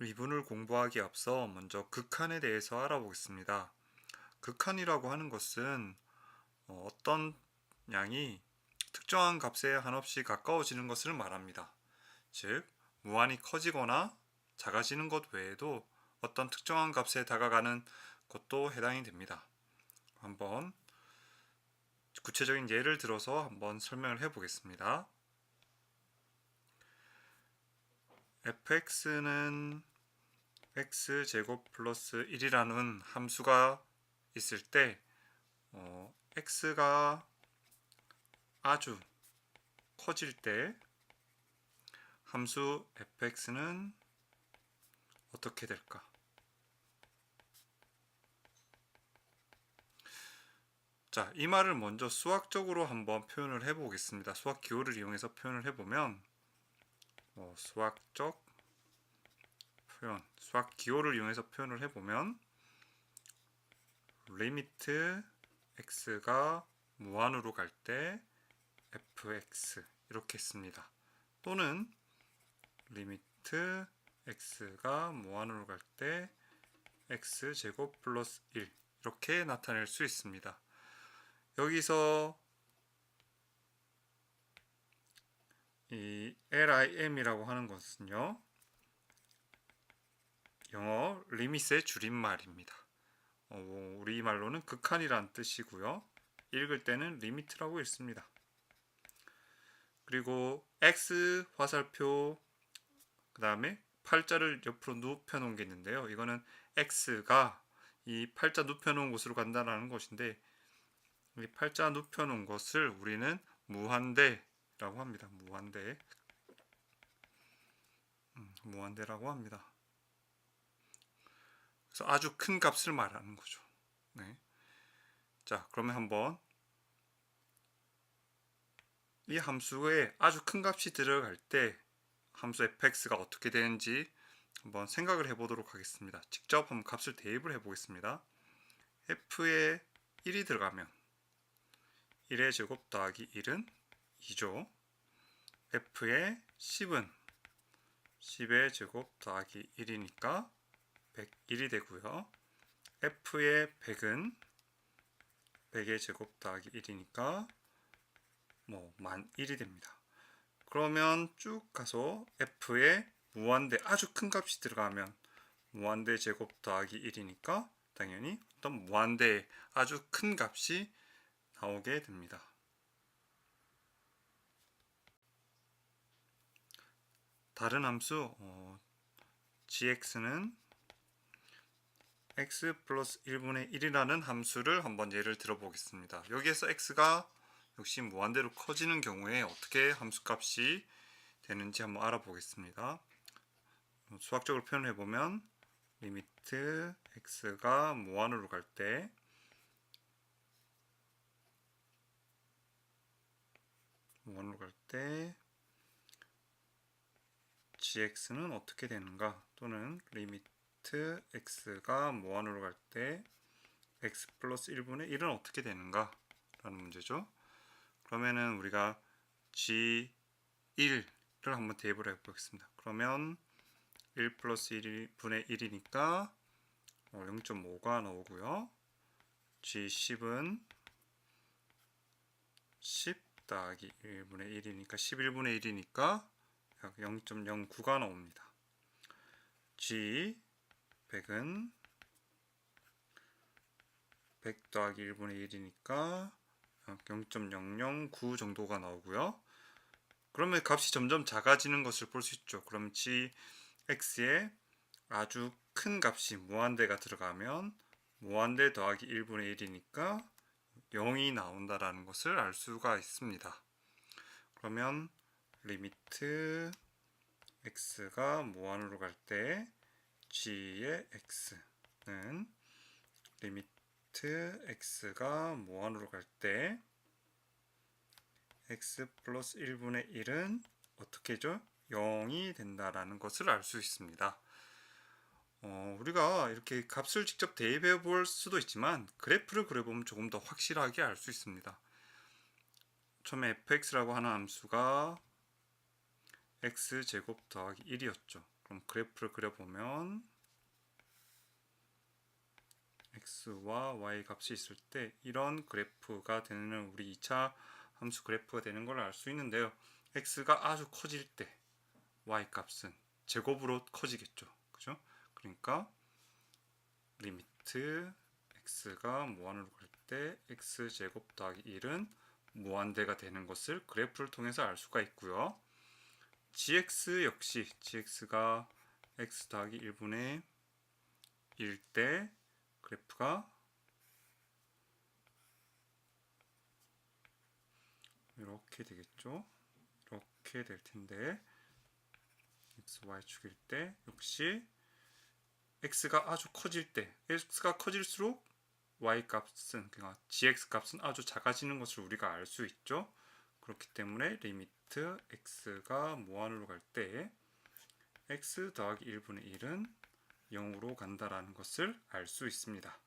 미분을 공부하기 앞서 먼저 극한에 대해서 알아보겠습니다. 극한이라고 하는 것은 어, 어떤 양이 특정한 값에 한없이 가까워지는 것을 말합니다. 즉, 무한히 커지거나 작아지는 것 외에도 어떤 특정한 값에 다가가는 것도 해당이 됩니다. 한번 구체적인 예를 들어서 한번 설명을 해 보겠습니다. fx는 x 제곱 플러스 1이라는 함수가 있을 때 어, x가 아주 커질 때 함수 fx는 어떻게 될까? 자, 이 말을 먼저 수학적으로 한번 표현을 해 보겠습니다. 수학 기호를 이용해서 표현을 해 보면 어, 수학적 표현, 수학 기호를 이용해서 표현을 해보면 리미트 x가 무한으로 갈 때 fx 이렇게 씁니다. 또는 리미트 x가 무한으로 갈 때 x 제곱 플러스 1 이렇게 나타낼 수 있습니다. 여기서 이 lim이라고 하는 것은요. 리밋의 줄임말입니다. 어, 우리 말로는 극한이란 뜻이고요. 읽을 때는 리미트라고 읽습니다. 그리고 x 화살표 그 다음에 팔자를 옆으로 눕혀 놓은 게 있는데요. 이거는 x가 이 팔자 눕혀 놓은 곳으로 간다는 것인데 이 팔자 눕혀 놓은 것을 우리는 무한대라고 합니다. 무한대. 음, 무한대라고 합니다. 그래서 아주 큰 값을 말하는 거죠. 네. 자, 그러면 한번 이 함수에 아주 큰 값이 들어갈 때 함수 fx가 어떻게 되는지 한번 생각을 해보도록 하겠습니다. 직접 한번 값을 대입을 해보겠습니다. f에 1이 들어가면 1의 제곱 더하기 1은 2죠. f의 10은 10의 제곱 더하기 1이니까 101이 되고요. f의 100은 100의 제곱 더하기 1이니까 뭐 만 1이 됩니다. 그러면 쭉 가서 f의 무한대 아주 큰 값이 들어가면 무한대 제곱 더하기 1이니까 당연히 어떤 무한대 아주 큰 값이 나오게 됩니다. 다른 함수 어, gx는 x 플러스 1분의 1이라는 함수를 한번 예를 들어보겠습니다. 여기에서 x가 역시 무한대로 커지는 경우에 어떻게 함수값이 되는지 한번 알아보겠습니다. 수학적으로 표현해 보면 리미트 x가 무한으로 갈때 원으로 갈 때 gx는 어떻게 되는가 또는 리미트 x가 무한으로 갈 때 x 플러스 1분의 1은 어떻게 되는가? 라는 문제죠. 그러면은 우리가 g1을 한번 대입을 해 보겠습니다. 그러면 1 플러스 1분의 1이니까 0.5가 나오고요. G10은 10 더하기 1분의 1이니까 11분의 1이니까 약 0.09가 나옵니다. G 100은 100 더하기 1분의 1이니까 0.009 정도가 나오고요. 그러면 값이 점점 작아지는 것을 볼 수 있죠. 그럼 g x에 아주 큰 값이 무한대가 들어가면 무한대 더하기 1분의 1이니까 0이 나온다라는 것을 알 수가 있습니다. 그러면 리미트 x가 무한으로 갈 때 g의 x는 리미트 x가 무한으로 갈 때 x 플러스 1분의 1은 어떻게죠? 0이 된다라는 것을 알 수 있습니다. 어, 우리가 이렇게 값을 직접 대입해 볼 수도 있지만 그래프를 그려보면 조금 더 확실하게 알 수 있습니다. 처음에 fx라고 하는 함수가 x 제곱 더하기 1이었죠. 그럼 그래프를 그려보면 x와 y 값이 있을 때 이런 그래프가 되는 우리 2차 함수 그래프가 되는 걸 알 수 있는데요. x가 아주 커질 때 y 값은 제곱으로 커지겠죠. 그죠? 그러니까 리미트 x가 무한으로 갈 때 x 제곱 더하기 1은 무한대가 되는 것을 그래프를 통해서 알 수가 있고요. Gx 역시 gx가 x 더하기 1분의 1 때 그래프가 이렇게 되겠죠. 이렇게 될 텐데 x, y 축일 때 역시 x가 아주 커질 때 x가 커질수록 y 값은 그러니까 gx 값은 아주 작아지는 것을 우리가 알 수 있죠. 그렇기 때문에 리미트 x가 무한으로 갈 때 x 더하기 1분의 1은 0으로 간다라는 것을 알 수 있습니다.